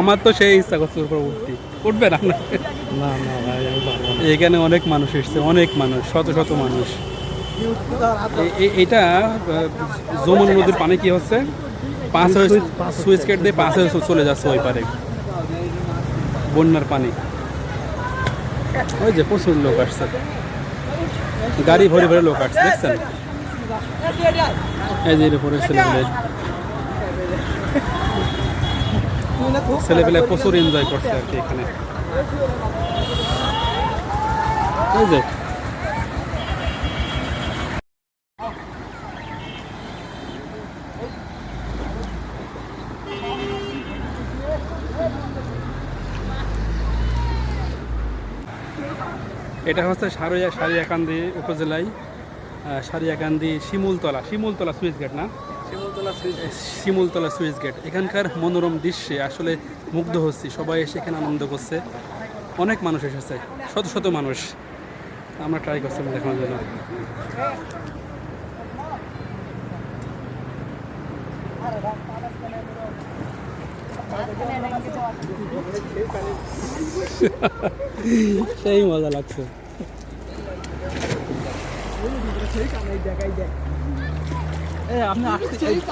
আমার তো সেই ইচ্ছা করছে উপর উঠতে। উঠবে না? না ভাই এখানে অনেক মানুষ এসছে অনেক মানুষ শত শত মানুষ। এটা যমুনা নদীর পানি কি হচ্ছে? পাঁচ সুইচ গেট দিয়ে পাঁচ চলে যাচ্ছে ওই পারে। বন্যার পানি। ওই যে প্রচুর লোক আসছে। গাড়ি ভরে ভরে লোক আসছে, দেখছেন? এই যে উপরে ছেলেপেলে। ছেলেপেলে প্রচুর এনজয় করছে আর কি এখানে। এই যে এটা হচ্ছে সারিয়া সারিয়াকান্দি উপজেলায় সারিয়াকান্দি শিমুলতলা শিমুলতলা সুইচ গেট না? Shimultala switch gate. এখানকার মনোরম দৃশ্যে আসলে মুগ্ধ হচ্ছি। সবাই এসে এখানে আনন্দ করছে। অনেক মানুষ এসেছে শত শত মানুষ। আমরা ট্রাই করছিলাম দেখানোর জন্য। সেই মজা লাগছে।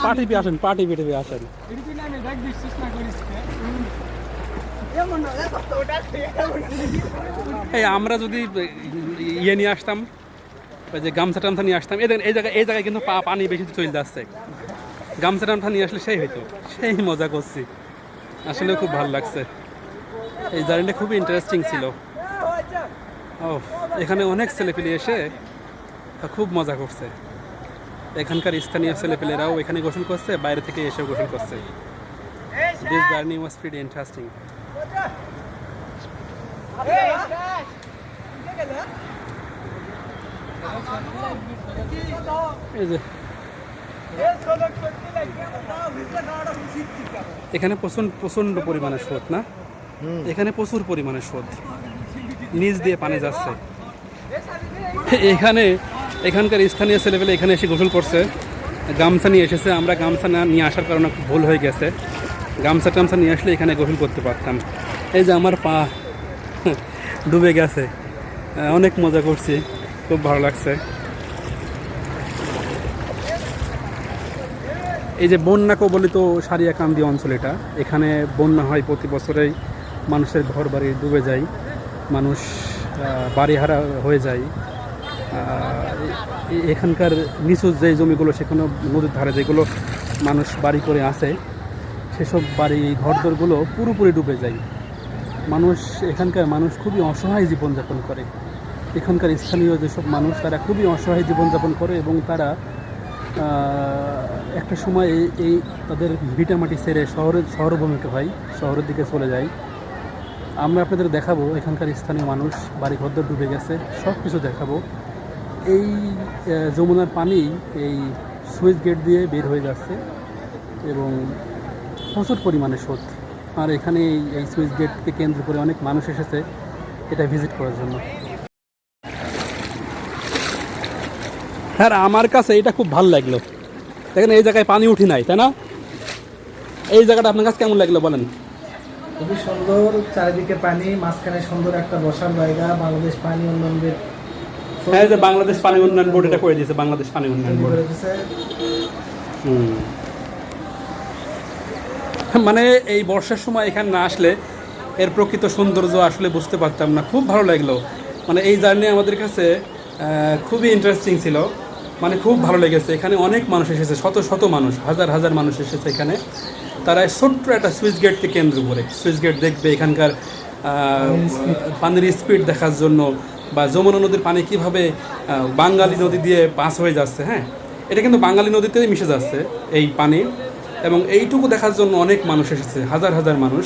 পার্টি পার্টি পেটে এই, আমরা যদি ইয়ে নিয়ে আসতাম যে গামছা টামছা নিয়ে আসতাম, এই এই জায়গায় এই জায়গায় কিন্তু পানি বেশি চলে যাচ্ছে। গামছা টামছা নিয়ে আসলে সেই হইতো। সেই মজা করছি। আসলে খুব ভালো লাগছে। এই জার্নিটা খুবই ইন্টারেস্টিং ছিল। ও, এখানে অনেক ছেলেপিলে এসে খুব মজা করছে। এখানকার স্থানীয় ছেলেপেলেরাও এখানে গোসল করছে, বাইরে থেকে এসেও গোসল করছে। This journey was pretty interesting এই যে এখানে প্রচণ্ড প্রচণ্ড পরিমাণে স্রোত না? এখানে প্রচুর পরিমাণে স্রোত। নিচ দিয়ে পানি যাচ্ছে। এখানে এখানকার স্থানীয় ছেলেপেলে এখানে এসে গোসল করছে। গামছা নিয়ে এসেছে। আমরা গামছা না নিয়ে আসার কারণে খুব ভুল হয়ে গেছে। গামছা টামছা নিয়ে আসলে এখানে গোসল করতে পারতাম। এই যে আমার পা ডুবে গেছে। অনেক মজা করছি। খুব ভালো লাগছে। এই যে বন্যা কবলিত সারিয়াকান্দি অঞ্চল এটা, এখানে বন্যা হয় প্রতি বছরেই মানুষের ঘর বাড়ি ডুবে যায়, মানুষ বাড়িহারা হয়ে যায়। এখানকার নিচু যে জমিগুলো সেখানে নদীর ধারে যেগুলো মানুষ বাড়ি করে আসে, সেসব বাড়ি ঘরদোরগুলো পুরোপুরি ডুবে যায়। মানুষ, এখানকার মানুষ খুবই অসহায় জীবনযাপন করে। এখানকার স্থানীয় যেসব মানুষ, তারা খুবই অসহায় জীবনযাপন করে এবং তারা একটা সময় এই এই তাদের ভিটামাটি সেরে শহরে শহরভূমিকে হয় শহরের দিকে চলে যায় আমরা আপনাদের দেখাবো, এখানকার স্থানীয় মানুষ বাড়ি ঘরদর ডুবে গেছে সব কিছু দেখাবো। এই যমুনার পানি এই সুইচ গেট দিয়ে বের হয়ে যাচ্ছে এবং প্রচুর পরিমাণে স্রোত। আর এখানে এই- এই সুইচ গেটকে কেন্দ্র করে অনেক মানুষ এসেছে এটা ভিজিট করার জন্য। হ্যাঁ আমার কাছে এটা খুব ভালো লাগল। দেখেন এই জায়গায় পানি উঠি নাই তাই না? এই জায়গাটা আপনার কাছে কেমন লাগল বলেন? খুবই সুন্দর চারিদিকে পানি মাঝখানে সুন্দর একটা বসার জায়গা বাংলাদেশ পানি উন্নয়নের হ্যাঁ যে বাংলাদেশ পানি উন্নয়ন বোর্ড এটা করে দিয়েছে বাংলাদেশ পানি উন্নয়ন বোর্ড। মানে এই বর্ষার সময় এখানে না আসলে এর প্রকৃত সৌন্দর্য আসলে বুঝতে পারতাম না খুব ভালো লাগল। মানে এই জার্নি আমাদের কাছে খুবই ইন্টারেস্টিং ছিল। মানে খুব ভালো লেগেছে। এখানে অনেক মানুষ এসেছে, শত শত মানুষ, হাজার হাজার মানুষ এসেছে এখানে। তারা ছোট্ট একটা সুইচ গেটকে কেন্দ্র করে সুইচ গেট দেখবে এখানকার পানির স্পিড দেখার জন্য বা যমুনা নদীর পানি কীভাবে বাঙালি নদী দিয়ে পাস হয়ে যাচ্ছে হ্যাঁ? এটা কিন্তু বাঙালি নদীতেই মিশে যাচ্ছে এই পানি। এবং এইটুকু দেখার জন্য অনেক মানুষ এসেছে, হাজার হাজার মানুষ।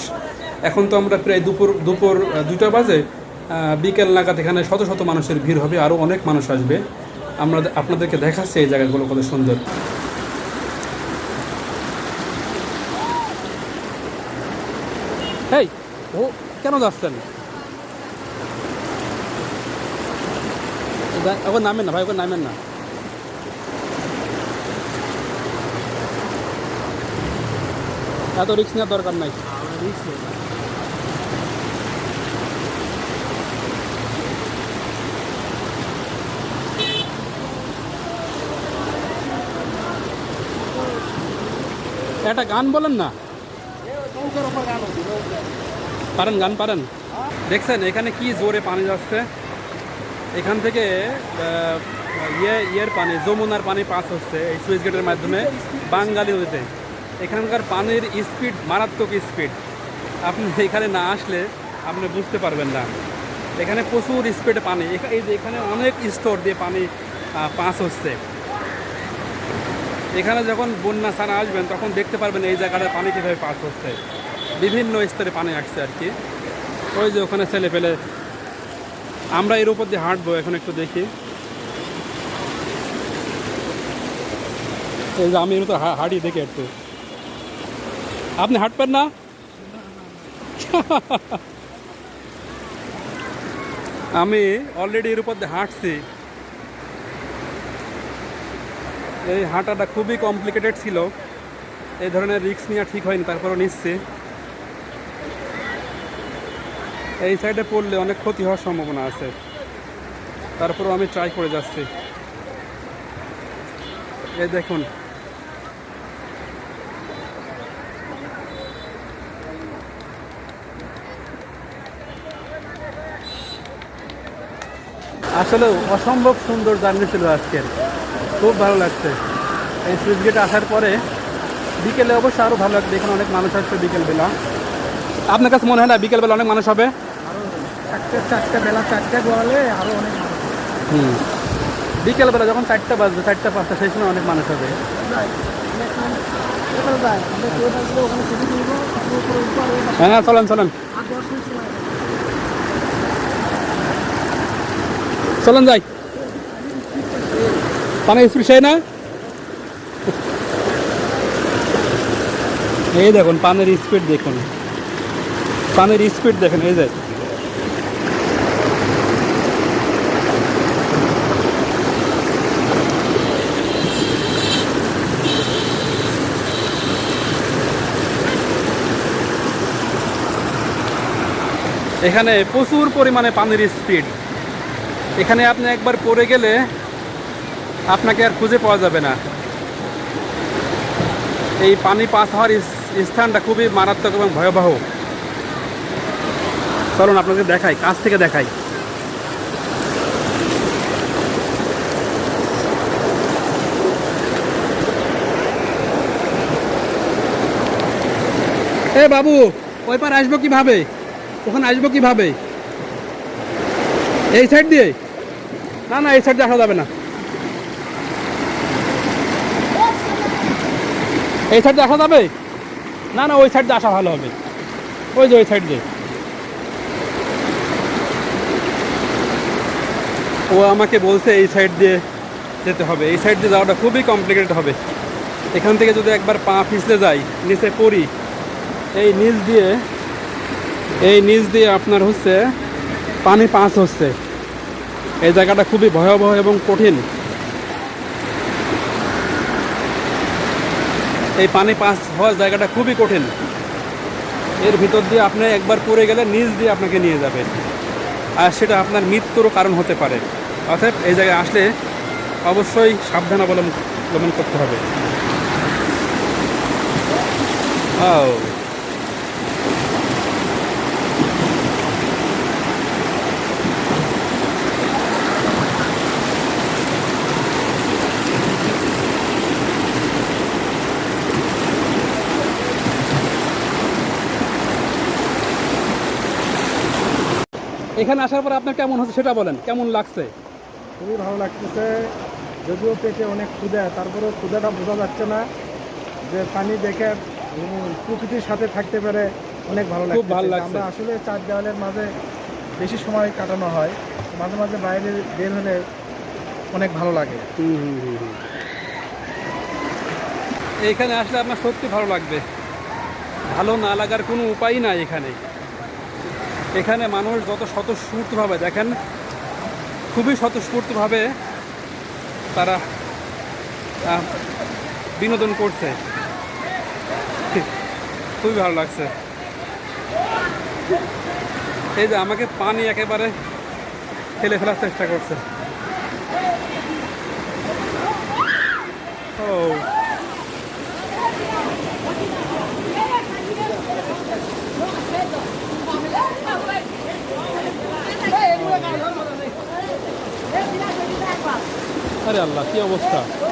এখন তো আমরা প্রায় দুপুর দুপুর দুটা বাজে। বিকেল নাগাদ এখানে শত শত মানুষের ভিড় হবে, আরও অনেক মানুষ আসবে। আমরা আপনাদেরকে দেখাচ্ছি এই জায়গাগুলো কত সুন্দর। এই, ও, কেন যাচ্ছেন? এখন নামেন না, ভাই ওখানে নামেন না। এত রিক্স নেওয়ার দরকার নাই। একটা গান বলেন না। পারেন, গান পারেন। দেখছেন, এখানে কি জোরে পানি যাচ্ছে? এখান থেকে ইয়ে ইয়ের পানি, যমুনার পানি পাস হচ্ছে এই সুইচ গেটের মাধ্যমে বাঙালি নদীতে। এখানকার পানির স্পিড মারাত্মক স্পিড। আপনি এখানে না আসলে আপনি বুঝতে পারবেন না। এখানে প্রচুর স্পিডে পানি। এই যে এখানে অনেক স্তর দিয়ে পানি পাস হচ্ছে। এখানে যখন বন্যা ছাড়া আসবেন, তখন দেখতে পারবেন এই জায়গাটায় পানি কীভাবে পাস হচ্ছে। বিভিন্ন স্তরে পানি আসছে আর কি। ওই যে ওখানে ছেলে পেলে, আমরা এর উপর দিয়ে হাঁটবো, এখন একটু দেখি। এই যে আমি এর তো হাঁটি দেখি একটু। আপনি হাঁটবেন না? আমি অলরেডি এর উপর দিয়ে হাঁটছি। এই হাঁটাটা খুবই কমপ্লিকেটেড ছিল। এই ধরনের রিস্ক নেওয়া ঠিক হয়নি, তারপরও নিচ্ছি। এই সাইডে পড়লে অনেক ক্ষতি হওয়ার সম্ভাবনা আছে। তারপরেও আমি ট্রাই করে যাচ্ছি। এই দেখুন। আসলে অসম্ভব সুন্দর জার্নি ছিল আজকের। খুব ভালো লাগছে। এই সুইচ গেট আসার পরে বিকেলে অবশ্য আরও ভালো লাগবে এখানে অনেক মানুষ আসছে বিকেলবেলা। আপনার কাছে মনে হয় না বিকেলবেলা অনেক মানুষ হবে? চারটে চারটে বেলা চারটে গোয়ালে আরও অনেক হুম। বিকেলবেলা যখন চারটা বাজবে চারটা পাঁচটা সেই সময় অনেক মানুষ হবে। হ্যাঁ হ্যাঁ চলেন চলেন। চলেন যাই। পানি সেই না এই দেখুন পানির স্পিড দেখুন পানির স্পিড দেখেন এই যে এখানে প্রচুর পরিমাণে পানির স্পিড এখানে আপনি একবার পড়ে গেলে আপনাকে আর খুঁজে পাওয়া যাবে না। এই পানি পাস হওয়ার স্থানটা খুবই মারাত্মক এবং ভয়াবহ। চলুন আপনাকে দেখাই, কাছ থেকে দেখাই। এ বাবু, ওই পার আসব কীভাবে? ওখানে আসব কীভাবে? এই সাইড দিয়ে? না না, এই সাইড দিয়ে আসা যাবে না। এই সাইড আসা যাবে? না না, ওই সাইড দিয়ে আসা ভালো হবে। ওই যে, ওই সাইড। দিয়ে ও আমাকে বলছে এই সাইড দিয়ে যেতে হবে। এই সাইড দিয়ে যাওয়াটা খুবই কমপ্লিকেটেড হবে। এখান থেকে যদি একবার পা পিছলে যাই, নিচে পড়ি, এই নিচ দিয়ে, এই নিচ দিয়ে আপনার হচ্ছে পানি পাস হচ্ছে। এই জায়গাটা খুবই ভয়াবহ এবং কঠিন। এই পানি পাস হওয়ার জায়গাটা খুবই কঠিন। এর ভিতর দিয়ে আপনি একবার পড়ে গেলে নিজ দিয়ে আপনাকে নিয়ে যাবে। আর সেটা আপনার মৃত্যুরও কারণ হতে পারে। অর্থাৎ এই জায়গায় আসলে অবশ্যই সাবধান অবলম্বন করতে হবে। ও। এখানে আসার পর আপনার কেমন হচ্ছে সেটা বলেন কেমন লাগছে? খুবই ভালো লাগতেছে। যদিও পেটে অনেক ক্ষুদা তারপরেও ক্ষুদাটা বোঝা যাচ্ছে না। যে পানি দেখে প্রকৃতির সাথে থাকতে পেরে অনেক ভালো খুব ভালো লাগছে। আমরা আসলে চার দেওয়ালের মাঝে বেশি সময় কাটানো হয়। মাঝে মাঝে বাইরে বের হলে অনেক ভালো লাগে। এইখানে আসলে আপনার সত্যি ভালো লাগবে। ভালো না লাগার কোনো উপায় নাই এখানে। এখানে মানুষ যত স্বতঃস্ফূর্তভাবে, দেখেন, খুবই স্বতঃস্ফূর্তভাবে তারা বিনোদন করছে। খুবই ভালো লাগছে। এই যে আমাকে পানি একেবারে ফেলে ফেলার চেষ্টা করছে ও আরে আল্লাহ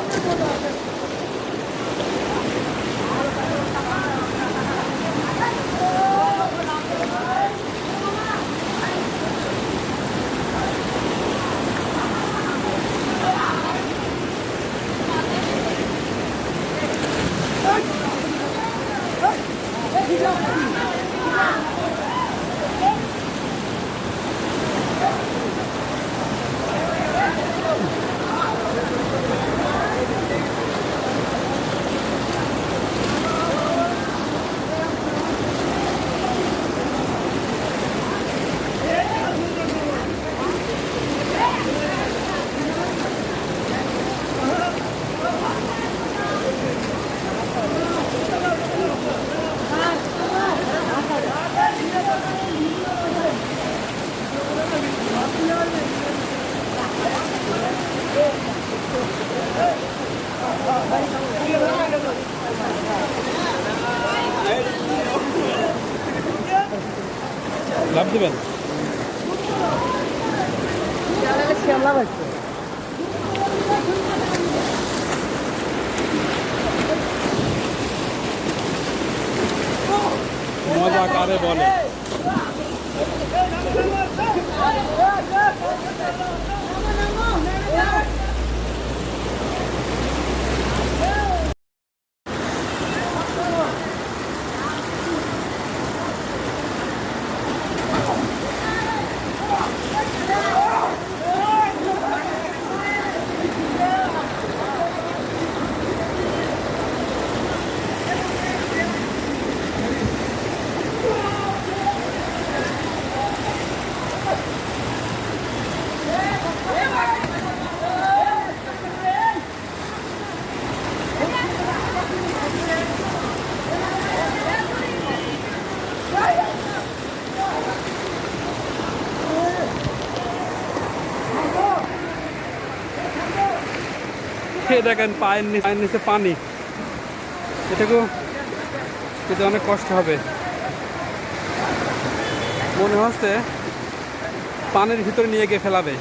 কি অবস্থা লাভ দেবেন মজা কারে বলে খেয়ে দেখেন, পায়ের নিচে পায়ের নিচে পানি। এটাকেও কিন্তু অনেক কষ্ট হবে। মনে হচ্ছে পানির ভিতরে নিয়ে গিয়ে ফেলাবে।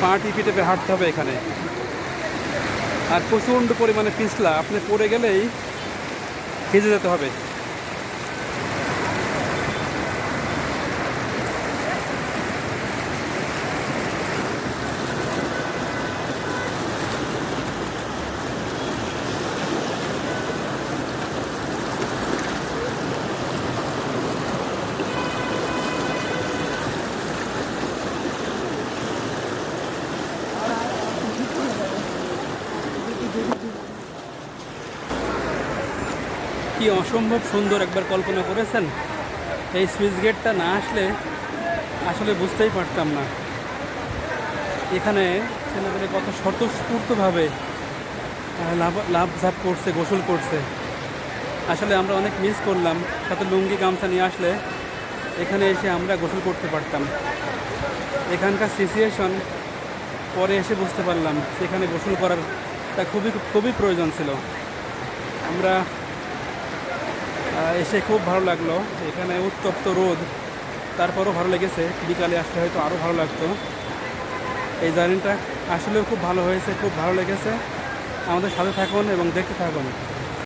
পা টিপে টেপে হাঁটতে হবে এখানে। আর প্রচণ্ড পরিমাণে পিছলা, আপনি পড়ে গেলেই ভিজে যেতে হবে। কি অসম্ভব সুন্দর একবার কল্পনা করেছেন? এই সুইচ গেটটা না আসলে আসলে বুঝতেই পারতাম না। এখানে ছেলেপেলে কত স্বতঃস্ফূর্তভাবে লাভ লাভ ঝাপ করছে, গোসল করছে। আসলে আমরা অনেক মিস করলাম, সাথে লুঙ্গি, গামছা নিয়ে আসলে এখানে এসে আমরা গোসল করতে পারতাম। এখানকার সিচুয়েশন পরে এসে বুঝতে পারলাম, সেখানে গোসল করার তা খুবই খুবই প্রয়োজন ছিল। আমরা এসে খুব ভালো লাগল। এখানে উত্তপ্ত রোদ, তারপরও ভালো লেগেছে। বিকালে আসলে হয়তো আরও ভালো লাগতো। এই জার্নিটা আসলেও খুব ভালো হয়েছে, খুব ভালো লেগেছে। আমাদের সাথে থাকুন এবং দেখতে থাকুন।